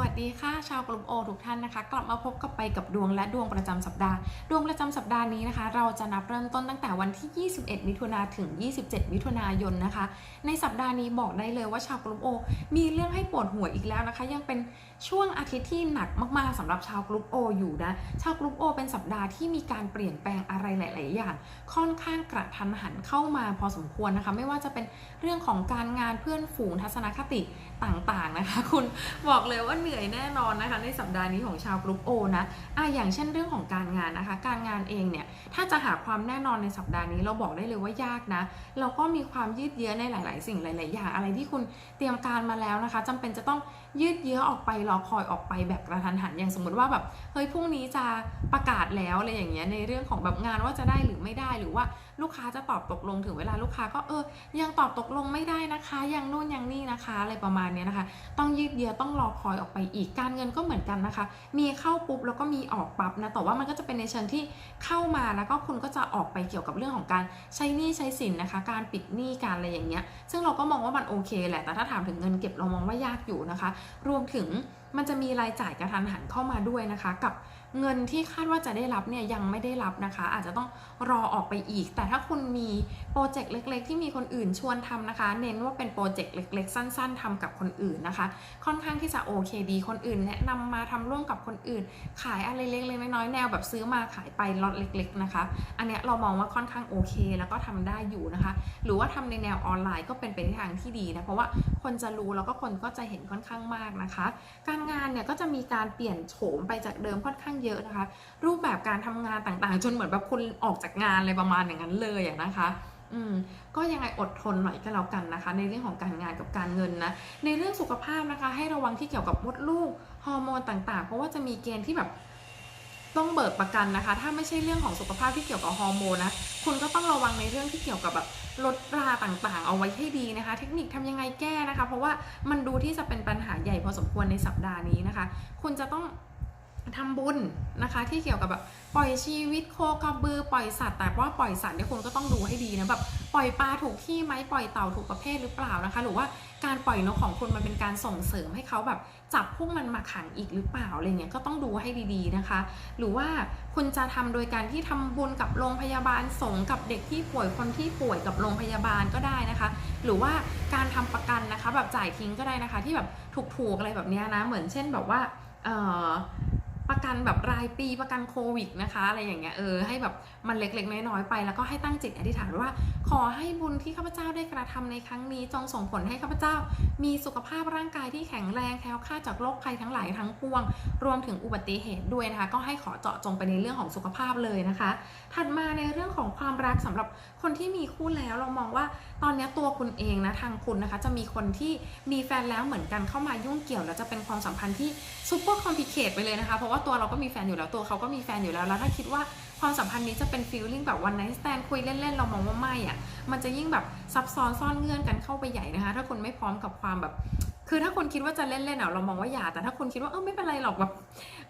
วัสดีค่ะชาวกลุ่มโอทุกท่านนะคะ กลับมาพบกับไปกับดวงและดวงประจำสัปดาห์ ดวงประจำสัปดาห์นี้นะคะ เราจะนับเริ่มต้นตั้งแต่วันที่ 21 มิถุนาถึง 27 มิถุนายนนะคะ ในสัปดาห์นี้บอกได้เลยว่าชาวกลุ่มโอมีเรื่องให้ปวดหัวอีกแล้วนะคะ ยังเป็นช่วงอาทิตย์ที่หนักมากๆสำหรับชาวกลุ่มโออยู่นะชาวกลุ่มโอเป็นสัปดาห์ที่มีการเปลี่ยนแปลงอะไรหลาย ๆ อย่าง ค่อนข้างกระทันหันเข้ามาพอสมควรนะคะ ไม่ว่าจะเป็นเรื่องของการงานเพื่อนฝูงทัศนคติต่าง ๆ นะคะ คุณบอกเลยว่าเหนื่อยแน่นอนนะคะ ในสัปดาห์นี้ของชาวกรุ๊ปโอนะอะอย่างเช่นเรื่องของการงานนะคะ การงานเองเนี่ยถ้าจะหาความแน่นอนในสัปดาห์นี้เราบอกได้เลยว่ายากนะ เราก็มีความยืดเยื้อในหลาย ๆ สิ่งหลาย ๆ อย่างอะไรที่คุณเตรียมการมาแล้วนะคะจำเป็นจะต้องยืดเยื้อออกไปรอคอยออกไปแบบกระทันหันอย่างสมมติว่าแบบเฮ้ยพรุ่งนี้จะประกาศแล้วอะไรอย่างเงี้ยในเรื่องของแบบงานว่าจะได้หรือไม่ได้หรือว่า ลูกค้าจะตอบตกลงถึงเวลาลูกค้าก็เออ ยังตอบตกลงไม่ได้นะคะ ยังนู่นยังนี่นะคะอะไรประมาณนี้นะคะ ต้องยืดเยื้อต้องรอคอยออกไปอีกการเงินก็เหมือนกันนะคะ มีเข้าปุ๊บแล้วก็มีออกปั๊บนะแต่ว่ามันก็จะเป็นในเชิงที่เข้ามาแล้วก็คุณก็จะออกไปเกี่ยวกับเรื่องของการใช้หนี้ใช้สินนะคะ การปิดหนี้การอะไรอย่างเงี้ย ซึ่งเราก็มองว่ามันโอเคแหละแต่ถ้าถามถึงเงินเก็บเรามองว่ายากอยู่นะคะ รวมถึงมันจะมีรายจ่ายกระทันหันเข้ามาด้วยนะคะ กับ เงินที่คาดว่าจะได้รับเนี่ยยังไม่ได้รับนะคะ อาจจะต้องรอออกไปอีก แต่ถ้าคุณมีโปรเจกต์เล็ก ๆ ที่มีคนอื่นชวนทำนะคะ เน้นว่าเป็นโปรเจกต์เล็ก ๆ สั้น ๆทำกับคนอื่นนะคะ ค่อนข้างที่จะโอเคดีคนอื่นแนะนำมาทำร่วมกับคนอื่น ขายอะไรเล็กๆน้อยๆแนวแบบซื้อมาขายไปล็อตเล็ก ๆ นะคะ อันเนี้ยเรามองว่าค่อนข้างโอเค แล้วก็ทำได้อยู่นะคะ หรือว่าทำในแนวออนไลน์ก็เป็นไปในทางที่ดีนะเพราะว่าคนจะรู้แล้วก็คนก็จะเห็นค่อนข้างมากนะคะ การงานเนี่ยก็จะมีการเปลี่ยนโฉมไปจากเดิมค่อนข้างเยอะนะคะ รูปแบบการทำงานต่างๆ จนเหมือนแบบคุณออกจากงานอะไรประมาณอย่างนั้นเลยอะนะคะอืมก็ยังไงอดทนหน่อยก็แล้วกันนะคะ ในเรื่องของการงานกับการเงินนะในเรื่องสุขภาพนะคะ ให้ระวังที่เกี่ยวกับมดลูกฮอร์โมนต่างๆ เพราะว่าจะมีเกณฑ์ที่แบบ ต้องเบิกประกันนะคะ ถ้าไม่ใช่เรื่องของสุขภาพที่เกี่ยวกับฮอร์โมนนะคุณก็ต้องระวังในเรื่องที่เกี่ยวกับแบบลดราต่างๆ เอาไว้ให้ดีนะคะ เทคนิคทำยังไงแก้นะคะ เพราะว่ามันดูที่จะเป็นปัญหาใหญ่พอสมควรในสัปดาห์นี้นะคะ คุณจะต้อง ทำบุญนะคะที่เกี่ยวกับแบบปล่อยชีวิตโคกระบือปล่อยสัตว์แต่ว่าปล่อยสัตว์เนี่ยคุณก็ต้องดูให้ดีนะแบบปล่อยปลาถูกที่ไหมปล่อยเต่าถูกประเภทหรือเปล่านะคะ หรือว่าการปล่อยนกของคุณมันเป็นการส่งเสริมให้เขาแบบจับพวกมันมาขังอีกหรือเปล่าอะไรเงี้ยก็ต้องดูให้ดีๆนะคะ หรือว่าคุณจะทำโดยการที่ทำบุญกับโรงพยาบาลส่งกับเด็กที่ป่วยคนที่ป่วยกับโรงพยาบาลก็ได้นะคะ หรือว่าการทำประกันนะคะ แบบจ่ายทิ้งก็ได้นะคะ ที่แบบถูกๆอะไรแบบเนี้ยนะเหมือนเช่นแบบว่าเออ ประกันแบบรายปีประกันโควิดนะคะอะไรอย่างเงี้ยเออให้แบบมันเล็กๆน้อยๆไป แล้วก็ให้ตั้งจิตอธิษฐานว่า ขอให้บุญที่ข้าพเจ้าได้กระทำในครั้งนี้จงส่งผลให้ข้าพเจ้า มีสุขภาพร่างกายที่แข็งแรงแคล้วคลาดจากโรคภัยทั้งหลายทั้งปวง รวมถึงอุบัติเหตุด้วยนะคะ ก็ให้ขอเจาะจงไปในเรื่องของสุขภาพเลยนะคะ ถัดมาในเรื่องของความรักสำหรับคนที่มีคู่แล้วเรามองว่าตอนนี้ตัวคุณเองนะทางคุณนะคะ จะมีคนที่มีแฟนแล้วเหมือนกันเข้ามายุ่งเกี่ยวแล้วจะเป็นความสัมพันธ์ที่ซูเปอร์คอมพลิเคทไปเลยนะคะเพราะว่าตัวเราก็มีแฟนอยู่แล้วตัวเขาก็มีแฟนอยู่แล้วแล้วถ้าคิดว่าความสัมพันธ์นี้จะเป็นฟีลลิ่งแบบวันไนท์สแตนคุยเล่นๆเรามองว่าไม่อะ่ะมันจะยิ่งแบบซับซ้อนซ่อนเงื่อนกันเข้าไปใหญ่นะคะ ถ้าคุณไม่พร้อมกับความแบบคือถ้าคุณคิดว่าจะเล่นๆอะเรามองว่าอย่าแต่ถ้าคุณคิดว่าเออไม่เป็นไรหรอกแบบ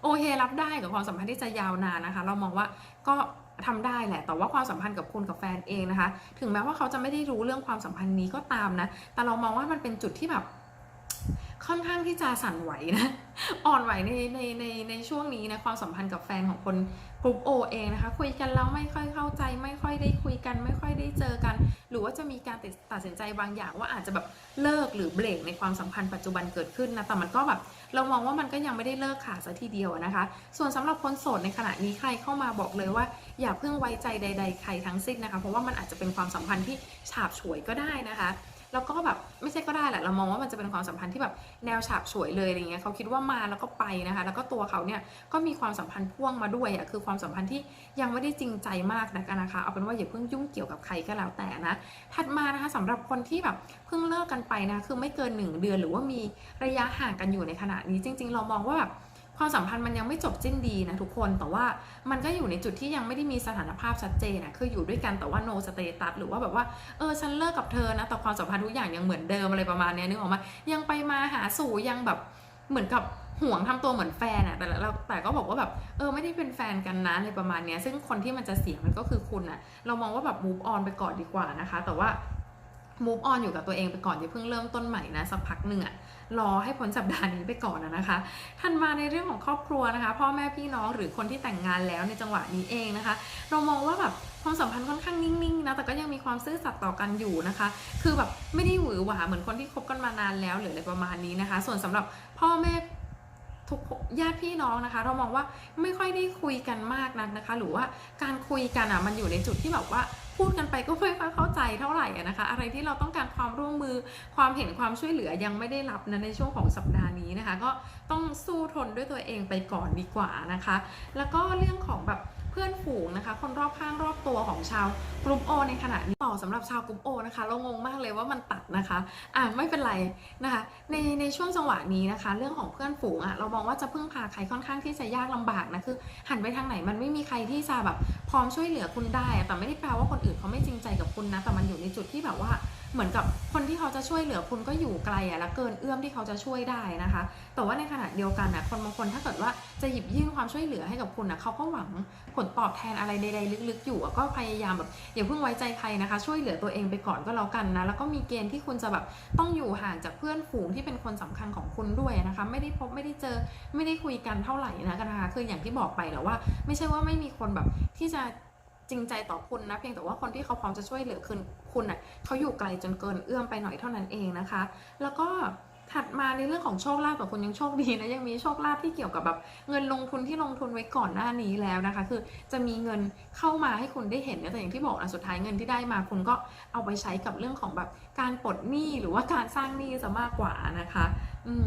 โอเครับได้กับความสัมพันธ์ที่จะยาวนานนะคะ เรามองว่าก็ทำได้แหละ แต่ว่าความสัมพันธ์กับคุณกับแฟนเองนะคะ ถึงแม้ว่าเขาจะไม่ได้รู้เรื่องความสัมพันธ์นี้ก็ตามนะ แต่เรามองว่ามันเป็นจุดที่แบบ ค่อนข้างที่จะสั่นไหวนะ อ่อนไหวในในในในช่วงนี้นะความสัมพันธ์กับแฟนของคนกลุ่มโอเองนะคะ คุยกันแล้วไม่ค่อยเข้าใจ ไม่ค่อยได้คุยกัน ไม่ค่อยได้เจอกัน หรือว่าจะมีการตัดตัดสินใจบางอย่างว่าอาจจะแบบเลิกหรือเบรกในความสัมพันธ์ปัจจุบันเกิดขึ้นนะแต่มันก็แบบเรามองว่ามันก็ยังไม่ได้เลิกขาดซะทีเดียวนะคะ ส่วนสำหรับคนโสดในขณะนี้ใครเข้ามาบอกเลยว่า อย่าเพิ่งไว้ใจใด ๆ ใครทั้งสิ้นนะคะ เพราะว่ามันอาจจะเป็นความสัมพันธ์ที่ฉาบฉวยก็ได้นะคะ แล้วก็แบบไม่ใช่ก็ได้แหละเรามองว่ามันจะเป็นความสัมพันธ์ที่แบบแนวฉาบฉวยเลยอะไรเงี้ยเขาคิดว่ามาแล้วก็ไปนะคะ แล้วก็ตัวเขาเนี่ยก็มีความสัมพันธ์พ่วงมาด้วยอะคือความสัมพันธ์ที่ยังไม่ได้จริงใจมากนักนะคะ เอาเป็นว่าอย่าเพิ่งยุ่งเกี่ยวกับใครก็แล้วแต่นะถัดมานะคะสำหรับคนที่แบบเพิ่งเลิกกันไปนะคือไม่เกิน 1 เดือนหรือว่ามีระยะห่างกันอยู่ในขณะนี้จริง ๆ เรามองว่าแบบ ความสัมพันธ์มันยังไม่จบสิ้นดีนะทุกคนแต่ว่ามันก็อยู่ในจุดที่ยังไม่ได้มีสถานภาพชัดเจนนะคืออยู่ด้วยกันแต่ว่า no status หรือว่าแบบว่าเออฉันเลิกกับเธอนะแต่ความสัมพันธ์ทุกอย่างยังเหมือนเดิมอะไรประมาณนี้นึกออกมายังไปมาหาสู่ยังแบบเหมือนกับห่วงทำตัวเหมือนแฟนอะแต่เราแต่ก็บอกว่าแบบเออไม่ได้เป็นแฟนกันนะอะไรประมาณเนี้ยซึ่งคนที่มันจะเสียมันก็คือคุณอะเรามองว่าแบบ move on ไปก่อนดีกว่านะคะ แต่ว่า move on อยู่กับตัวเองไปก่อนอย่าเพิ่งเริ่มต้นใหม่นะสักพักหนึ่งอะ รอให้พ้นสัปดาห์นี้ไปก่อนนะคะทันมาในเรื่องของครอบครัวนะคะ พ่อแม่พี่น้องหรือคนที่แต่งงานแล้วในจังหวะนี้เองนะคะ เรามองว่าแบบความสัมพันธ์ค่อนข้างนิ่งๆนะแต่ก็ยังมีความซื่อสัตย์ต่อกันอยู่นะคะ คือแบบไม่ได้หวือหวาเหมือนคนที่คบกันมานานแล้วหรืออะไรประมาณนี้นะคะ ส่วนสำหรับพ่อแม่ทุกญาติพี่น้องนะคะ เรามองว่าไม่ค่อยได้คุยกันมากนักนะคะ หรือว่าการคุยกันอะมันอยู่ในจุดที่แบบว่า พูดกันไปก็ไม่ค่อยเข้าใจเท่าไหร่นะคะ อะไรที่เราต้องการความร่วมมือความเห็นความช่วยเหลือยังไม่ได้รับนะในช่วงของสัปดาห์นี้นะคะ ก็ต้องสู้ทนด้วยตัวเองไปก่อนดีกว่านะคะ แล้วก็เรื่องของแบบเพื่อนฝูงนะคะ คนรอบข้างรอบตัวของชาวกลุ่มโอในขณะนี้ต่อสำหรับชาวกลุ่มโอนะคะ เรางงมากเลยว่ามันตัดนะคะ อะไม่เป็นไรนะคะ ในในช่วงจังหวะนี้นะคะ เรื่องของเพื่อนฝูงอะเรามองว่าจะพึ่งพาใครค่อนข้างที่จะยากลำบากนะคือ หันไปทางไหนมันไม่มีใครที่จะแบบพร้อมช่วยเหลือคุณได้อะแต่ไม่ได้แปลว่าคนอื่นเขาไม่จริงใจกับคุณนะแต่มันอยู่ในจุดที่แบบว่าเหมือนกับคนที่เขาจะช่วยเหลือคุณก็อยู่ไกลอะและเกินเอื้อมที่เขาจะช่วยได้นะคะ แต่ว่าในขณะเดียวกันนะคนบางคนถ้าเกิดว่าจะหยิบยื่นความช่วยเหลือให้กับคุณนะเขาก็หวังผลตอบแทนอะไรใดๆลึกๆ อยู่ก็พยายามแบบอย่าเพิ่งไว้ใจใครนะคะช่วยเหลือตัวเองไปก่อนก็แล้วกันนะแล้วก็มีเกณฑ์ที่คุณจะแบบต้องอยู่ห่างจากเพื่อนฝูงที่เป็นคนสำคัญของคุณด้วยนะคะ ไม่ได้พบไม่ได้เจอไม่ได้คุยกันเท่าไหร่นะนะคะคืออย่างที่บอกไปแหล้วว่า ไม่ใช่ว่าไม่มีคนแบบที่จะจริงใจต่อคุณนะเพียงแต่ว่าคนที่เขาพร้อมจะช่วยเหลือคุณคุณอะเขาอยู่ไกลจนเกินเอื้อมไปหน่อยเท่านั้นเองนะคะ แล้วก็ ถัดมาในเรื่องของโชคลาภแต่คุณยังโชคดีนะยังมีโชคลาภที่เกี่ยวกับแบบเงินลงทุนที่ลงทุนไว้ก่อนหน้านี้แล้วนะคะ คือจะมีเงินเข้ามาให้คุณได้เห็นนะแต่อย่างที่บอกนะสุดท้ายเงินที่ได้มาคุณก็เอาไปใช้กับเรื่องของแบบการปลดหนี้หรือว่าการสร้างหนี้จะมากกว่านะคะ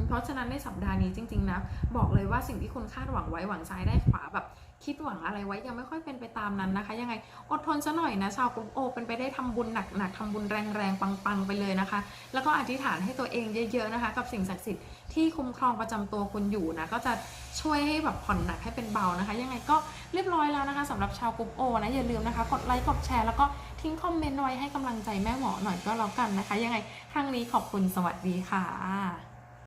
เพราะฉะนั้นในสัปดาห์นี้จริง ๆนะบอกเลยว่าสิ่งที่คุณคาดหวังไว้หวังซ้ายได้ขวาแบบคิดหวังอะไรไว้ยังไม่ค่อยเป็นไปตามนั้นนะคะ ยังไงอดทนซะหน่อยนะชาวกลุ่มโอเป็นไปได้ทำบุญหนักๆทำบุญแรงๆปังๆไปเลยนะคะ แล้วก็อธิษฐานให้ตัวเองเยอะๆนะคะ กับสิ่งศักดิ์สิทธิ์ที่คุ้มครองประจำตัวคุณอยู่นะก็จะช่วยให้แบบผ่อนหนักให้เป็นเบานะคะ ยังไงก็เรียบร้อยแล้วนะคะสำหรับชาวกลุ่มโอนะอย่าลืมนะคะ กดไลค์กดแชร์แล้วก็ทิ้งคอมเมนต์ไว้ให้กำลังใจแม่หมอหน่อยก็แล้วกันนะคะ ยังไงครั้งนี้ขอบคุณสวัสดีค่ะ